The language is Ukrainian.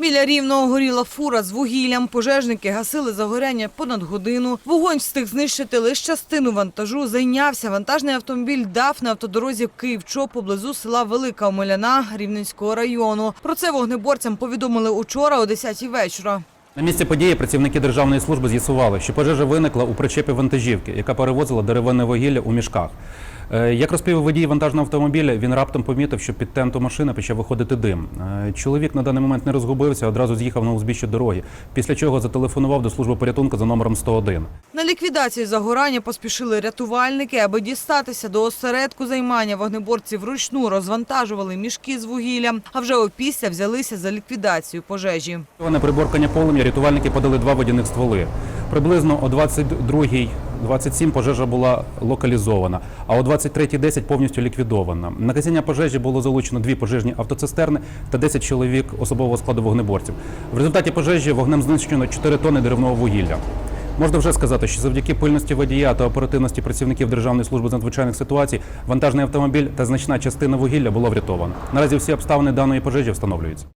Біля рівного горіла фура з вугіллям. Пожежники гасили загоряння понад годину. Вогонь встиг знищити лише частину вантажу. Зайнявся вантажний автомобіль ДАФ на автодорозі Київ-Чоп поблизу села Велика Омеляна Рівненського району. Про це вогнеборцям повідомили учора о 10 вечора. На місці події працівники державної служби з'ясували, що пожежа виникла у причепі вантажівки, яка перевозила деревинне вугілля у мішках. Е, Як розповів водій вантажного автомобіля, він раптом помітив, що під тенту машини почав виходити дим. Е, Чоловік на даний момент не розгубився, одразу з'їхав на узбіччя дороги, після чого зателефонував до служби порятунку за номером 101. На ліквідацію загорання поспішили рятувальники, аби дістатися до осередку займання. Вогнеборці вручну розвантажували мішки з вугіллям, а вже опісля взялися за ліквідацію пожежі. На приборкання полум'я рятувальники подали два водяних стволи. Приблизно о 22-й 27 пожежа була локалізована, а о 23.10 повністю ліквідована. На гасіння пожежі було залучено дві пожежні автоцистерни та 10 чоловік особового складу вогнеборців. В результаті пожежі вогнем знищено 4 тонни деревного вугілля. Можна вже сказати, що завдяки пильності водія та оперативності працівників Державної служби з надзвичайних ситуацій вантажний автомобіль та значна частина вугілля було врятовано. Наразі всі обставини даної пожежі встановлюються.